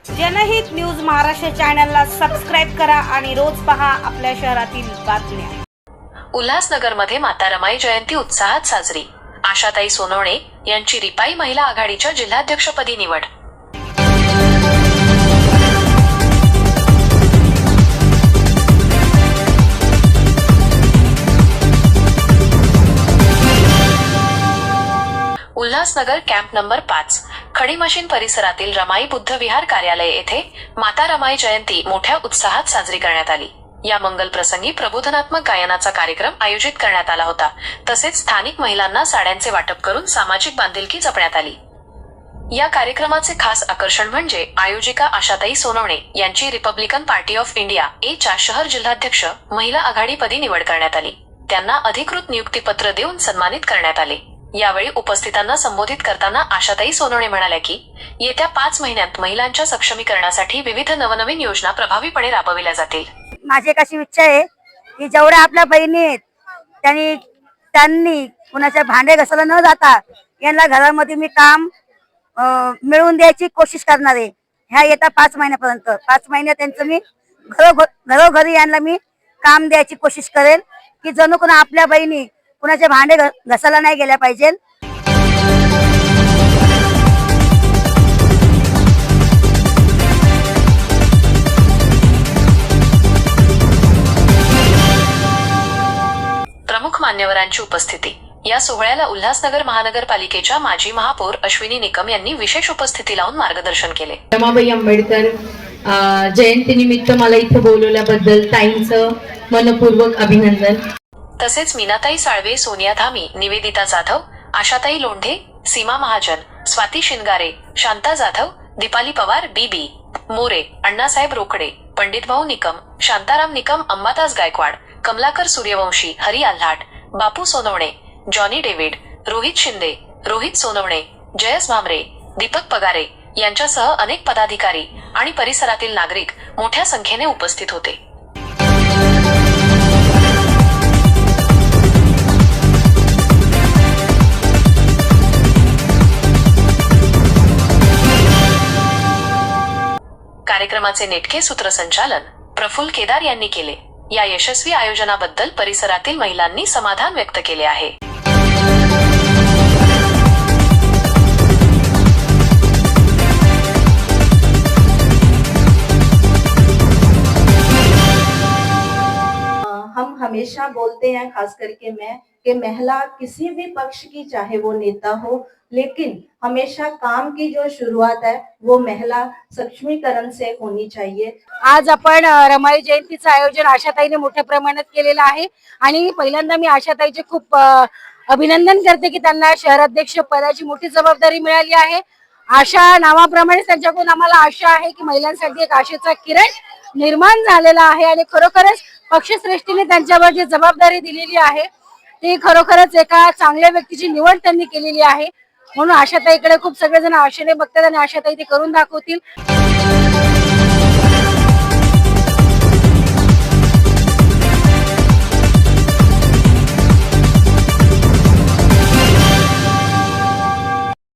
जनहित न्यूज महाराष्ट्र चॅनलला सबस्क्राईब करा आणि रोज पहा आपल्या शहरातील बातम्या. उल्हासनगरमध्ये माता रमाई जयंती उत्साहात साजरी. आशाताई सोनवणे यांची रिपाई महिला आघाडीच्या जिल्हाध्यक्षपदी निवड. उल्हासनगर कॅम्प नंबर पाच. खडीमशीन परिसरातील रमाई बुद्ध विहार कार्यालय येथे माता रमाई जयंती मोठ्या उत्साहात साजरी करण्यात आली. या मंगल प्रसंगी प्रबोधनात्मक गायनाचा कार्यक्रम आयोजित करण्यात आला होता. तसेच स्थानिक महिलांना साड्यांचे वाटप करून सामाजिक बांधिलकी जपण्यात आली. या कार्यक्रमाचे खास आकर्षण म्हणजे आयोजिका आशाताई सोनवणे यांची Republican party of India A च्या शहर जिल्हाध्यक्ष महिला आघाडीपदी निवड करण्यात आली. त्यांना अधिकृत नियुक्तीपत्र देऊन सन्मानित करण्यात आले. यावेळी उपस्थितांना संबोधित करताना आशाताई सोनवणे म्हणाल्या की येत्या पाच महिन्यात महिलांच्या सक्षमीकरणासाठी विविध नवनवीन योजना प्रभावीपणे राबविल्या जातील. माझी एक अशी इच्छा आहे की जेवढ्या आपल्या बहिणी आहेत त्यांनी त्यांनी कुणाच्या भांडे घसायला न जाता यांना घरामध्ये मी काम अं, मिळवून द्यायची कोशिश करणार आहे. ह्या येत्या पाच महिन्यापर्यंत. पाच महिन्यात त्यांचं मी घरोघ घरोघरी यांना मी काम द्यायची कोशिश करेल की जणू कोणा आपल्या बहिणी कुणाचे भांडे घसायला नाही गेल्या पाहिजे. प्रमुख मान्यवरांची उपस्थिती. या सोहळ्याला उल्हासनगर महानगरपालिकेच्या माजी महापौर अश्विनी निकम यांनी विशेष उपस्थिती लावून मार्गदर्शन केले. रमाबाई आंबेडकर जयंतीनिमित्त मला इथे बोलवल्याबद्दल ताईंचं मनपूर्वक अभिनंदन. तसेच मीनाताई साळवे सोनिया धामी निवेदिता जाधव आशाताई लोंढे सीमा महाजन स्वाती शिंगारे शांता जाधव दीपाली पवार बीबी मोरे अण्णासाहेब रोकडे पंडित भाऊ निकम शांताराम निकम अंबादास गायकवाड कमलाकर सूर्यवंशी हरी आल्हाट बापू सोनवणे जॉनी डेव्हिड रोहित शिंदे रोहित सोनवणे जयस भामरे दीपक पगारे यांच्यासह अनेक पदाधिकारी आणि परिसरातील नागरिक मोठ्या संख्येने उपस्थित होते. कार्यक्रमाचे नेटके सूत्रसंचालन प्रफुल्ल केदार यांनी केले. या यशस्वी आयोजनाबद्दल परिसरातील महिलांनी समाधान व्यक्त केले आहे. हम हमेशा बोलते हैं, खास करके मैं कि महिला किसी भी पक्ष की चाहे वो नेता हो लेकिन हमेशा काम की जो शुरुआत है वो महिला सक्षमीकरण से होनी चाहिए। आज आपण अ, रमाई जयंतीचं आयोजन आशाताईने मोठ्या प्रमाणात केलेलं आहे. आणि पहिल्यांदा मी आशाताईचे खूप अभिनंदन करते की त्यांना शहराध्यक्ष पदाची मोठी जबाबदारी मिळाली आहे. आशा नावाप्रमाणे त्यांच्याकडून आम्हाला आशा आहे की महिलांसाठी एक आशेचा किरण निर्माण झालेला आहे आणि खरोखरच पक्षश्रेष्ठीने त्यांच्यावर जी जबाबदारी दिलेली आहे ती खरोखरच एका चांगल्या व्यक्तीची निवड त्यांनी केलेली आहे. म्हणून आशाताईकडे खूप सगळेजण आशेने बघतात आणि आशाताई ते करून दाखवतील.